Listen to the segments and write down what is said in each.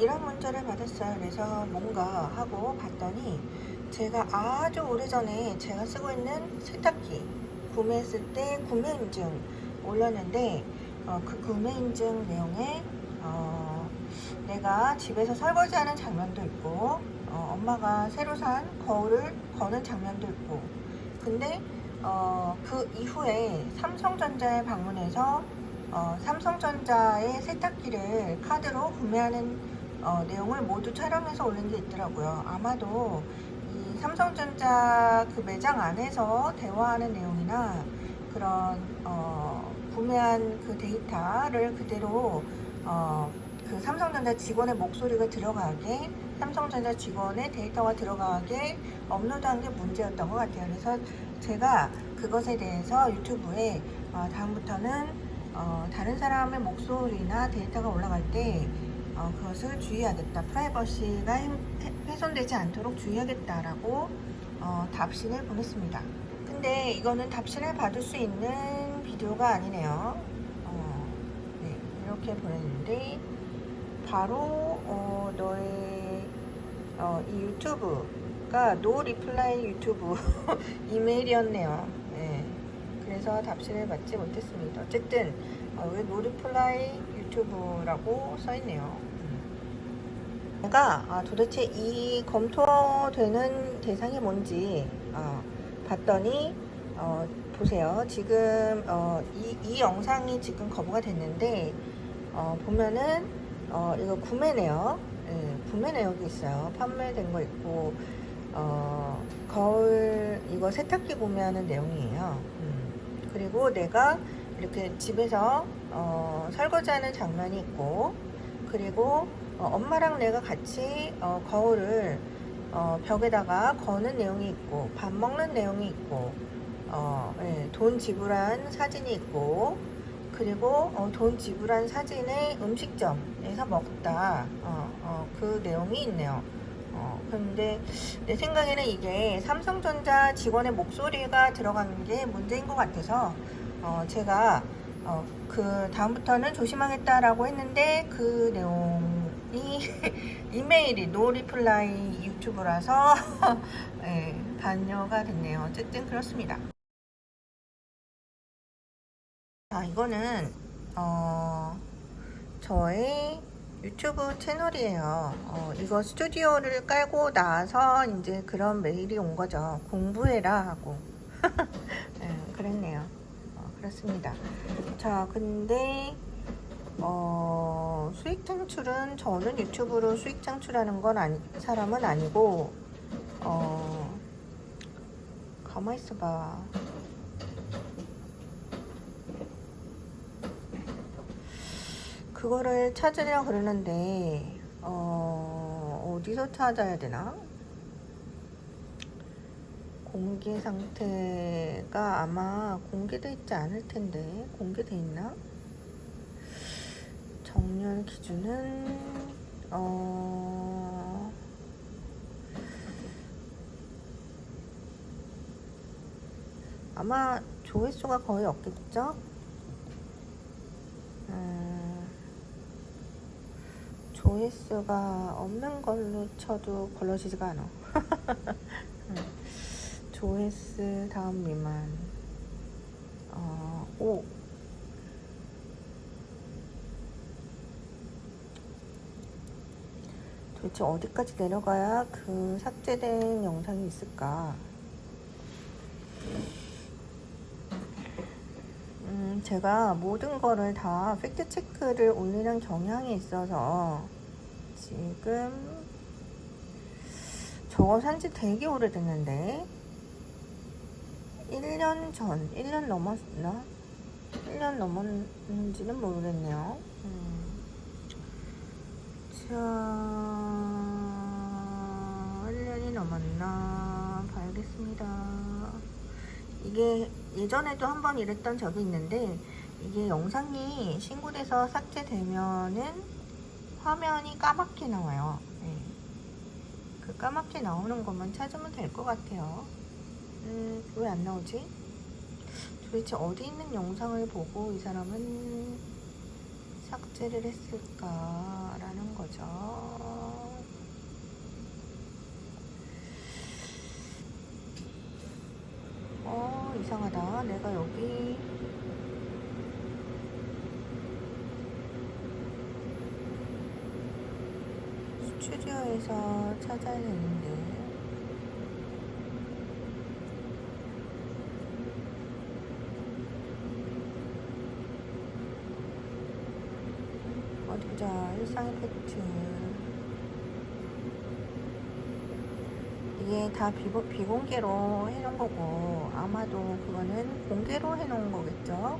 이런 문자를 받았어요. 그래서 뭔가 하고 봤더니 제가 아주 오래전에 제가 쓰고 있는 세탁기 구매했을 때 구매 인증 올렸는데 어, 그 구매 인증 내용에 어, 내가 집에서 설거지하는 장면도 있고 어, 엄마가 새로 산 거울을 거는 장면도 있고 근데 어, 그 이후에 삼성전자에 방문해서 어, 삼성전자의 세탁기를 카드로 구매하는 어, 내용을 모두 촬영해서 올린 게 있더라고요. 아마도 이 삼성전자 그 매장 안에서 대화하는 내용이나 그런 어, 구매한 그 데이터를 그대로 어, 그 삼성전자 직원의 목소리가 들어가게 삼성전자 직원의 데이터가 들어가게 업로드한 게 문제였던 것 같아요. 그래서 제가 그것에 대해서 유튜브에 어, 다음부터는 어, 다른 사람의 목소리나 데이터가 올라갈 때 어, 그것을 주의하겠다. 프라이버시가 해- 훼손되지 않도록 주의하겠다라고 어, 답신을 보냈습니다. 근데 이거는 답신을 받을 수 있는 비디오가 아니네요. 어, 네, 이렇게 보냈는데 바로 어, 너의 어, 이 유튜브가 노 리플라이 유튜브 이메일이었네요. 네. 그래서 답신을 받지 못했습니다. 어쨌든 어, 왜 노 리플라이 유튜브라고 써있네요. 제가 아, 도대체 이 검토되는 대상이 뭔지 어, 봤더니 어, 보세요. 지금 어, 이, 이 영상이 지금 거부가 됐는데 어, 보면은 어, 이거 구매네요. 예, 구매 내역이 있어요. 판매된 거 있고 어, 거울 이거 세탁기 구매하는 내용이에요. 음. 그리고 내가 이렇게 집에서 어, 설거지하는 장면이 있고 그리고 어, 엄마랑 내가 같이 어, 거울을 어, 벽에다가 거는 내용이 있고 밥 먹는 내용이 있고 어, 예, 돈 지불한 사진이 있고 그리고 어, 돈 지불한 사진의 음식점에서 먹다 어, 어, 그 내용이 있네요. 어, 그런데 내 생각에는 이게 삼성전자 직원의 목소리가 들어가는 게 문제인 것 같아서 어, 제가 어, 그 다음부터는 조심하겠다라고 했는데 그 내용 이 이메일이 노리플라이 유튜브라서 예, 반려가 됐네요. 어쨌든 그렇습니다. 아 이거는 어, 저의 유튜브 채널이에요. 어, 이거 스튜디오를 깔고 나서 이제 그런 메일이 온 거죠. 공부해라 하고. 네, 그랬네요. 어, 그렇습니다. 자, 근데 어, 수익 창출은 저는 유튜브로 수익 창출하는 건 아니, 사람은 아니고 어, 가만 있어봐. 그거를 찾으려 그러는데 어, 어디서 찾아야 되나? 공개 상태가 아마 공개돼 있지 않을 텐데 공개돼 있나? 정렬 기준은 어 아마 조회수가 거의 없겠죠? 음, 조회수가 없는 걸로 쳐도 걸러지지가 않아. 음, 조회수 다음 미만. 어, 5. 대체 어디까지 내려가야 그 삭제된 영상이 있을까? 음, 제가 모든 거를 다 팩트 체크를 올리는 경향이 있어서 지금 저거 산지 되게 오래됐는데 1년 전, 1년 넘었나? 1년 넘었는지는 모르겠네요. 음. 자, 1년이 넘었나 봐야겠습니다. 이게 예전에도 한 번 이랬던 적이 있는데 이게 영상이 신고돼서 삭제되면은 화면이 까맣게 나와요. 네. 그 까맣게 나오는 것만 찾으면 될 것 같아요. 음, 왜 안 나오지? 도대체 어디 있는 영상을 보고 이 사람은 삭제를 했을까라는 거죠. 어, 이상하다. 내가 여기 스튜디오에서 찾아냈는데 어디 보자. 일상 이펙트. 이게 다 비고, 비공개로 해놓은 거고 아마도 그거는 공개로 해놓은 거겠죠.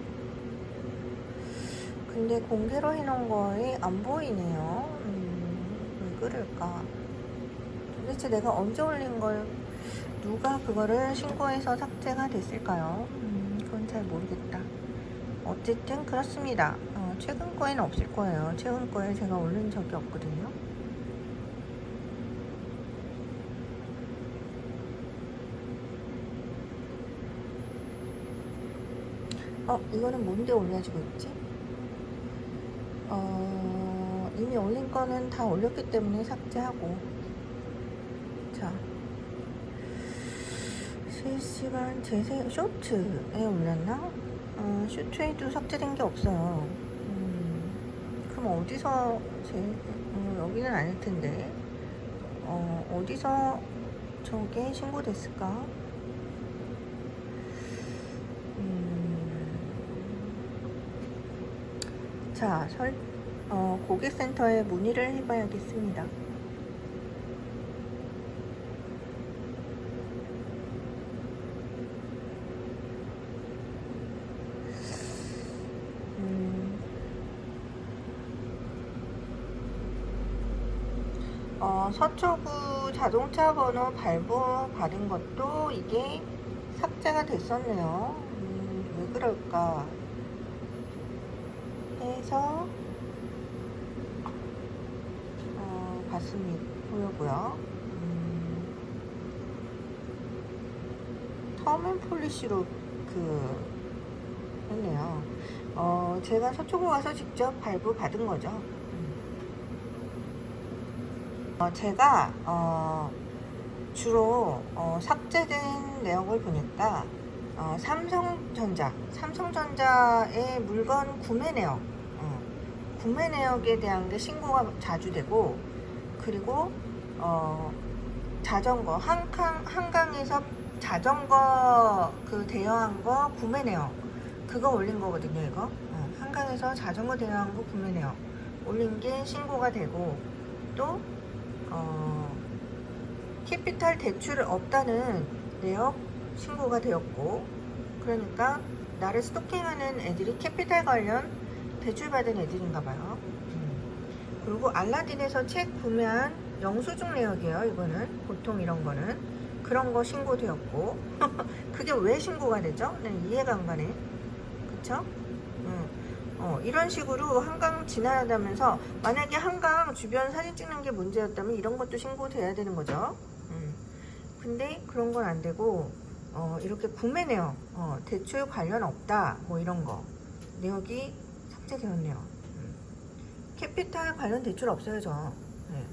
근데 공개로 해놓은 거에 안 보이네요. 음, 왜 그럴까? 도대체 내가 언제 올린 걸 누가 그거를 신고해서 삭제가 됐을까요? 음, 그건 잘 모르겠다. 어쨌든 그렇습니다. 어, 최근 거에는 없을 거예요. 최근 거에 제가 올린 적이 없거든요. 어, 이거는 뭔데 올려지고 있지? 어, 이미 올린 거는 다 올렸기 때문에 삭제하고. 자. 실시간 재생 쇼트에 올렸나? 어, 쇼트에도 삭제된 게 없어요. 음, 그럼 어디서 제, 어, 여기는 아닐 텐데. 어, 어디서 저게 신고됐을까? 음, 자, 설, 어, 고객센터에 문의를 해봐야겠습니다. 음, 어, 서초구 자동차 번호 발부 받은 것도 이게 삭제가 됐었네요. 음, 왜 그럴까? 해서 어. 보려고요. 음, 터맨 폴리시로 그 했네요. 어, 제가 서초구 가서 직접 발부 받은 거죠. 음. 어, 제가 어, 주로 어, 삭제된 내역을 보니까 어, 삼성전자, 삼성전자의 물건 구매 내역, 어, 구매 내역에 대한 게 신고가 자주 되고 그리고 어, 자전거 한강 한강에서 자전거 그 대여한 거 구매 내역. 그거 올린 거거든요 이거. 어, 한강에서 자전거 대여한 거 구매 내역. 올린 게 신고가 되고 또 어, 캐피탈 대출 없다는 내역 신고가 되었고 그러니까 나를 스토킹하는 애들이 캐피탈 관련 대출 받은 애들인가 봐요 음. 그리고 알라딘에서 책 구매한 영수증 내역이에요 이거는 보통 이런 거는 그런 거 신고되었고 그게 왜 신고가 되죠? 네, 이해가 안 가네 그쵸? 음. 어, 이런 식으로 한강 지나다면서 만약에 한강 주변 사진 찍는 게 문제였다면 이런 것도 신고돼야 되는 거죠. 음. 근데 그런 건 안 되고 어, 이렇게 구매 내역, 어, 대출 관련 없다 뭐 이런 거 내역이 삭제되었네요. 음. 캐피탈 관련 대출 없어요 저. 네.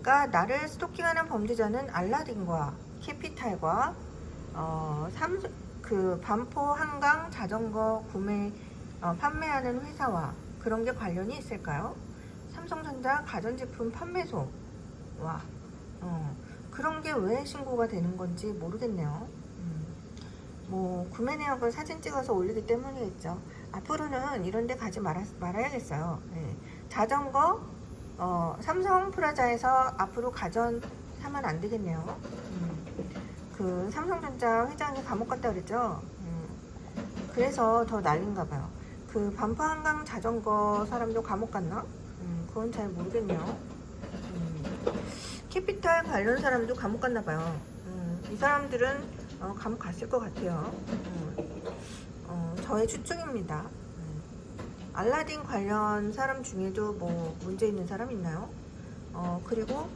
그러니까 나를 스토킹하는 범죄자는 알라딘과 캐피탈과 어, 삼, 그 반포 한강 자전거 구매 어, 판매하는 회사와 그런 게 관련이 있을까요? 삼성전자 가전제품 판매소와 어, 그런 게 왜 신고가 되는 건지 모르겠네요. 음, 뭐 구매 내역을 사진 찍어서 올리기 때문이겠죠. 앞으로는 이런 데 가지 말아, 말아야겠어요. 네. 자전거 어, 삼성 프라자에서 앞으로 가전 사면 안 되겠네요. 음, 그 삼성전자 회장이 감옥 갔다 그랬죠. 음, 그래서 더 난린가 봐요. 그 반포 한강 자전거 사람도 감옥 갔나? 음, 그건 잘 모르겠네요. 음, 캐피탈 관련 사람도 감옥 갔나 봐요. 음, 이 사람들은 어, 감옥 갔을 것 같아요. 음, 어, 저의 추측입니다. 음, 알라딘 관련 사람 중에도 뭐 문제 있는 사람 있나요? 어, 그리고